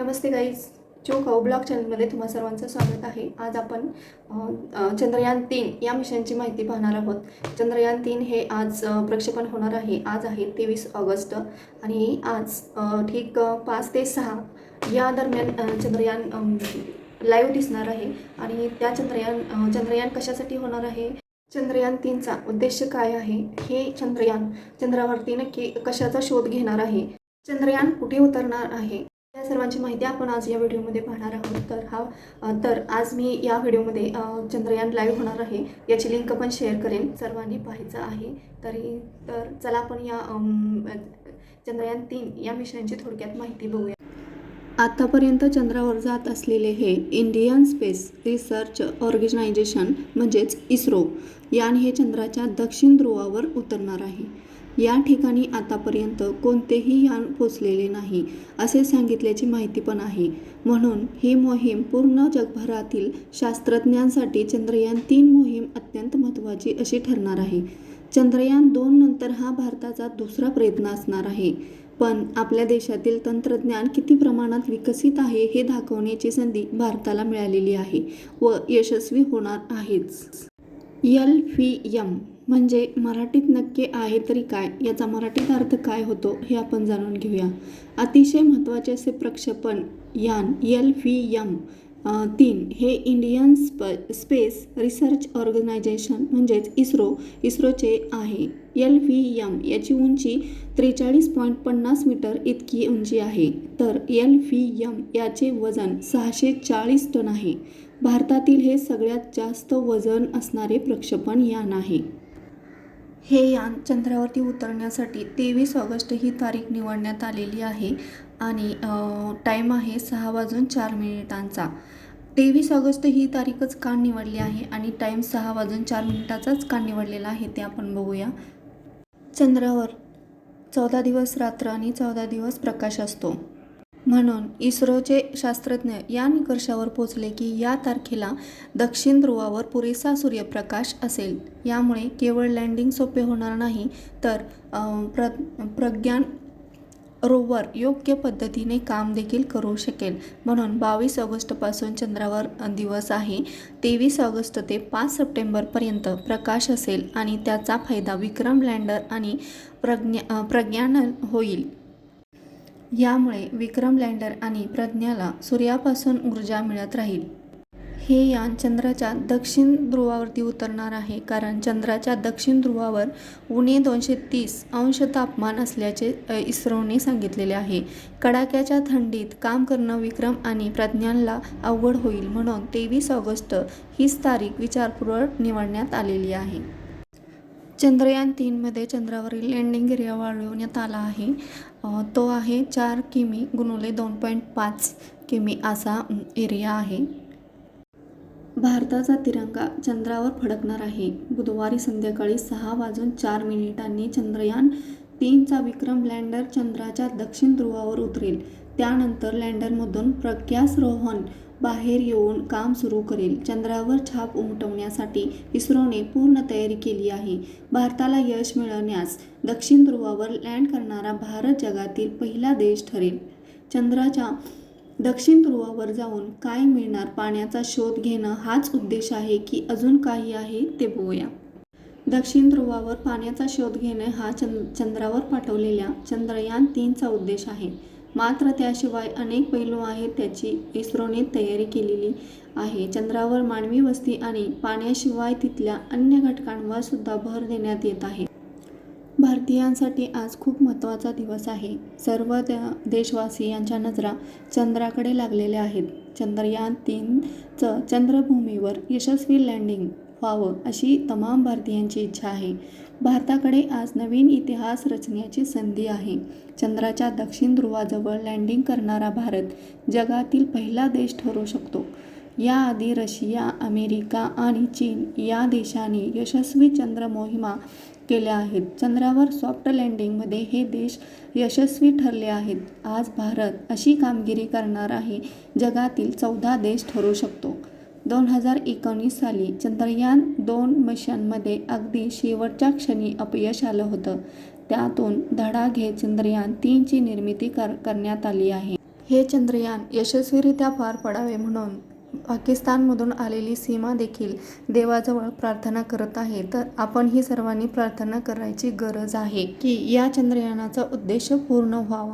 नमस्ते guys जो खाऊ blog चॅनलमध्ये तुम्हा सर्वांचं स्वागत आहे. आज आपण चंद्रयान तीन या मिशनची माहिती पाहणार आहोत. चंद्रयान तीन हे आज प्रक्षेपण होणार आहे. आज आहे तेवीस ऑगस्ट आणि आज ठीक पाच ते सहा या दरम्यान चंद्रयान लाईव्ह दिसणार आहे. आणि त्या चंद्रयान चंद्रयान कशासाठी होणार आहे? चंद्रयान तीनचा उद्देश काय आहे? हे चंद्रयान चंद्रावरती नक्की कशाचा शोध घेणार आहे? चंद्रयान कुठे उतरणार आहे? या सर्वांची माहिती आपण आज या व्हिडिओमध्ये पाहणार आहोत. तर हा तर आज मी या व्हिडिओमध्ये चंद्रयान लाईव्ह होणार आहे. याची लिंक पण शेअर करेन. सर्वांनी पाहायचं आहे. तरी तर चला आपण या चंद्रयान तीन या मिशनची थोडक्यात माहिती बघूया. आत्तापर्यंत चंद्रावर जात असलेले हे इंडियन स्पेस रिसर्च ऑर्गनायझेशन म्हणजेच इस्रो यान हे चंद्राच्या दक्षिण ध्रुवावर उतरणार आहे. या ठिकाणी आतापर्यंत कोणतेही यान पोचलेले नाही असे सांगितल्याची माहिती पण आहे. म्हणून ही मोहीम पूर्ण जगभरातील शास्त्रज्ञांसाठी चंद्रयान तीन मोहीम अत्यंत महत्त्वाची अशी ठरणार आहे. चंद्रयान दोन नंतर हा भारताचा दुसरा प्रयत्न असणार आहे. पण आपल्या देशातील तंत्रज्ञान किती प्रमाणात विकसित आहे हे दाखवण्याची संधी भारताला मिळालेली आहे व यशस्वी होणार आहेच. एल फी यम म्हणजे मराठीत नक्की आहे तरी काय? याचा मराठीत अर्थ काय होतो हे आपण जाणून घेऊया. अतिशय महत्त्वाचे असे प्रक्षेपण यान एल व्ही यम तीन हे इंडियन स्प स्पेस रिसर्च ऑर्गनायझेशन म्हणजेच इस्रो इस्रोचे आहे. एल व्ही यम याची उंची त्रेचाळीस पॉईंट पन्नास मीटर इतकी उंची आहे. तर एल व्ही यम याचे वजन सहाशे चाळीस टन आहे. भारतातील हे सगळ्यात जास्त वजन असणारे प्रक्षेपण यान आहे. हे यान चंद्रावरती उतरण्यासाठी तेवीस ऑगस्ट ही तारीख निवडण्यात आलेली आहे आणि टाईम आहे सहा वाजून चार मिनिटांचा. तेवीस ऑगस्ट ही तारीखच का निवडली आहे आणि टाईम सहा वाजून चार मिनिटाचाच का निवडलेला आहे ते आपण बघूया. चंद्रावर चौदा दिवस रात्र आणि चौदा दिवस प्रकाश असतो. म्हणून इस्रोचे शास्त्रज्ञ या निकर्षावर पोचले की या तारखेला दक्षिण ध्रुवावर पुरेसा सूर्यप्रकाश असेल. यामुळे केवळ लँडिंग सोपे होणार नाही तर प्र प्रज्ञान रोवर योग्य पद्धतीने काम देखील करू शकेल. म्हणून बावीस ऑगस्टपासून चंद्रावर दिवस आहे. तेवीस ऑगस्ट ते पाच सप्टेंबरपर्यंत प्रकाश असेल आणि त्याचा फायदा विक्रम लँडर आणि प्रज्ञा प्रज्ञान होईल. यामुळे विक्रम लँडर आणि प्रज्ञाला सूर्यापासून ऊर्जा मिळत राहील. हे यान चंद्राच्या दक्षिण ध्रुवावरती उतरणार आहे कारण चंद्राच्या दक्षिण ध्रुवावर उणे दोनशे तीस अंश तापमान असल्याचे इस्रोने सांगितलेले आहे. कडाक्याच्या थंडीत काम करणं विक्रम आणि प्रज्ञानला अवघड होईल म्हणून तेवीस ऑगस्ट हीच तारीख विचारपूर्वक निवडण्यात आलेली आहे. चंद्रयान तीनमध्ये चंद्रावरील लँडिंग एरिया वाढवण्यात आला आहे. तो आहे चार किमी गुणुले दोन पॉईंट पाच किमी असा एरिया आहे. भारताचा तिरंगा चंद्रावर फडकणार आहे. बुधवारी संध्याकाळी सहा वाजून चार मिनिटांनी चंद्रयान तीनचा विक्रम लँडर चंद्राच्या दक्षिण ध्रुवावर उतरेल. त्यानंतर लँडरमधून प्रज्ञास रोहन बाहेर येऊन काम सुरू करेल. चंद्रावर छाप उमटवण्यासाठी इस्रोने पूर्ण तयारी केली आहे. भारताला यश मिळवण्यास दक्षिण ध्रुवावर लँड करणारा भारत जगातील पहिला देश ठरेल. चंद्राच्या दक्षिण ध्रुवावर जाऊन काय मिळणार पाण्याचा शोध घेणं हाच उद्देश आहे की अजून काही आहे ते बघूया. दक्षिण ध्रुवावर पाण्याचा शोध घेणे हा चंद चंद्रावर पाठवलेल्या चंद्रयान तीनचा उद्देश आहे. मात्र त्याशिवाय अनेक पैलू आहेत त्याची इस्रोने तयारी केलेली आहे. चंद्रावर मानवी वस्ती आणि पाण्याशिवाय तिथल्या अन्य घटकांवर सुद्धा भर देण्यात येत आहे. भारतीयांसाठी आज खूप महत्त्वाचा दिवस आहे. सर्व देशवासियांच्या नजरा चंद्राकडे लागलेल्या आहेत. चंद्रयान तीनचं चंद्रभूमीवर यशस्वी लँडिंग व्हावं अशी तमाम भारतीयांची इच्छा आहे. भारताकडे आज नवीन इतिहास रचण्याची संधी आहे. चंद्राच्या दक्षिण ध्रुवाजवळ लँडिंग करणारा भारत जगातील पहिला देश ठरू शकतो. याआधी रशिया अमेरिका आणि चीन या देशांनी यशस्वी चंद्र मोहिमा केल्या आहेत. चंद्रावर सॉफ्ट लँडिंगमध्ये हे देश यशस्वी ठरले आहेत. आज भारत अशी कामगिरी करणार आहे जगातील चौदा देश ठरू शकतो. दोन हजार एकोणीस साली चंद्रयान दोन मिशनमध्ये अगदी शेवटच्या क्षणी अपयश आलं होतं. त्यातून धडा घेत चंद्रयान तीनची निर्मिती कर करण्यात आली आहे. हे चंद्रयान यशस्वीरित्या पार पडावे म्हणून पाकिस्तानमधून आलेली सीमा देखील देवाजवळ प्रार्थना करत आहे. तर आपण ही सर्वांनी प्रार्थना करायची गरज आहे की या चंद्रयानाचा उद्देश पूर्ण व्हावा.